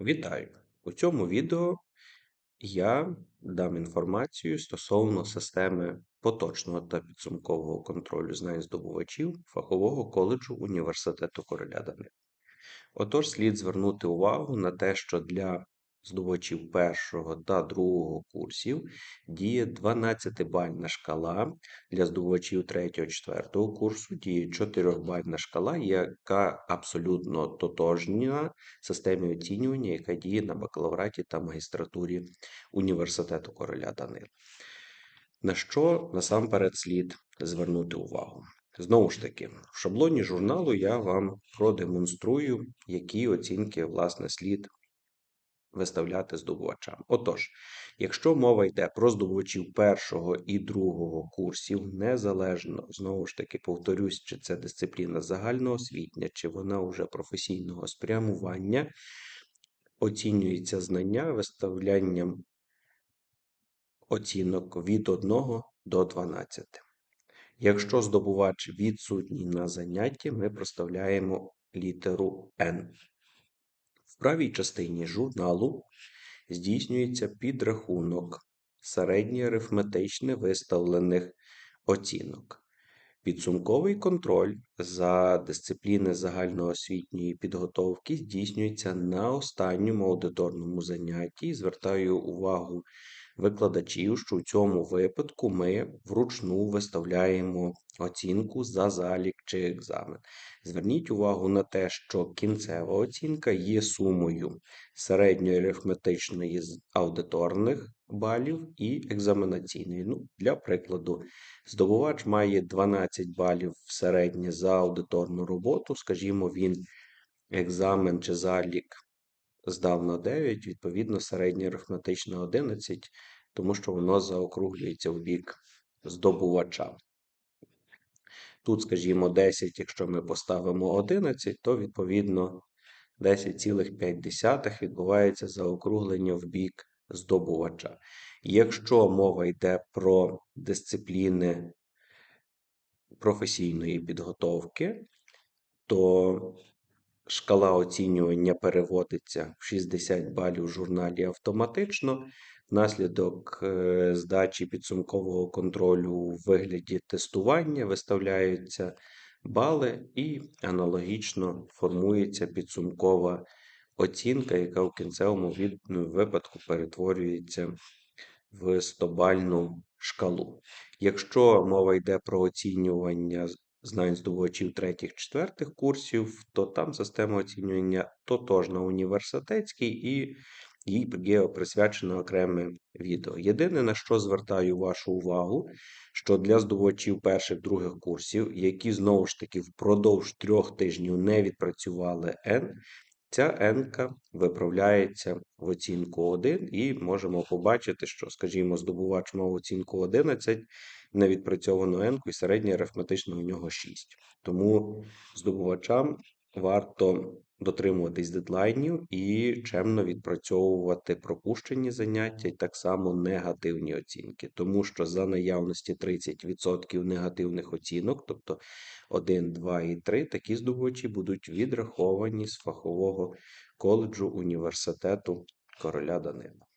Вітаю! У цьому відео я дам інформацію стосовно системи поточного та підсумкового контролю знань здобувачів фахового коледжу університету Короля Данила. Отож, слід звернути увагу на те, що для здобувачів першого та другого курсів діє 12-бальна шкала, для здобувачів 3-4 курсу діє 4-бальна шкала, яка абсолютно тотожня системі оцінювання, яка діє на бакалавраті та магістратурі університету Короля Данила. На що насамперед слід звернути увагу? Знову ж таки, в шаблоні журналу я вам продемонструю, які оцінки, власне, слід виставляти здобувачам. Отож, якщо мова йде про здобувачів першого і другого курсів, незалежно, знову ж таки, повторюсь, чи це дисципліна загальноосвітня, чи вона вже професійного спрямування, оцінюється знання виставлянням оцінок від 1 до 12. Якщо здобувач відсутній на занятті, ми проставляємо літеру N. Правій частині журналу здійснюється підрахунок середньоарифметичне виставлених оцінок. Підсумковий контроль за дисципліни загальноосвітньої підготовки здійснюється на останньому аудиторному занятті. Звертаю увагу викладачів, що у цьому випадку ми вручну виставляємо оцінку за залік чи екзамен. Зверніть увагу на те, що кінцева оцінка є сумою середньої арифметичної з аудиторних балів і екзаменаційної. Ну, Для прикладу, здобувач має 12 балів в за аудиторну роботу, скажімо, він екзамен чи залік здав на 9, відповідно, середня арифметична 11, тому що воно заокруглюється в бік здобувача. Тут, скажімо, 10, якщо ми поставимо 11, то відповідно 10,5 відбувається заокруглення в бік здобувача. Якщо мова йде про дисципліни професійної підготовки, то шкала оцінювання переводиться в 60 балів в журналі автоматично. Внаслідок е, здачі підсумкового контролю у вигляді тестування виставляються бали, і аналогічно формується підсумкова оцінка, яка в кінцевому ну, випадку перетворюється в 100-бальну шкалу. Якщо мова йде про оцінювання знань здобувачів третіх-четвертих курсів, то там система оцінювання тотожна університетській і їй є присвячено окреме відео. Єдине, на що звертаю вашу увагу, що для здобувачів перших других курсів, які знову ж таки впродовж трьох тижнів не відпрацювали N, Ця n виправляється в оцінку 1, і можемо побачити, що, скажімо, здобувач мав оцінку 11, невідпрацьовану n і середня арифметична у нього 6. Тому здобувачам варто дотримуватись дедлайнів і чемно відпрацьовувати пропущені заняття і так само негативні оцінки, тому що за наявності 30% негативних оцінок, тобто 1, 2 і 3, такі здобувачі будуть відраховані з фахового коледжу університету короля Данила.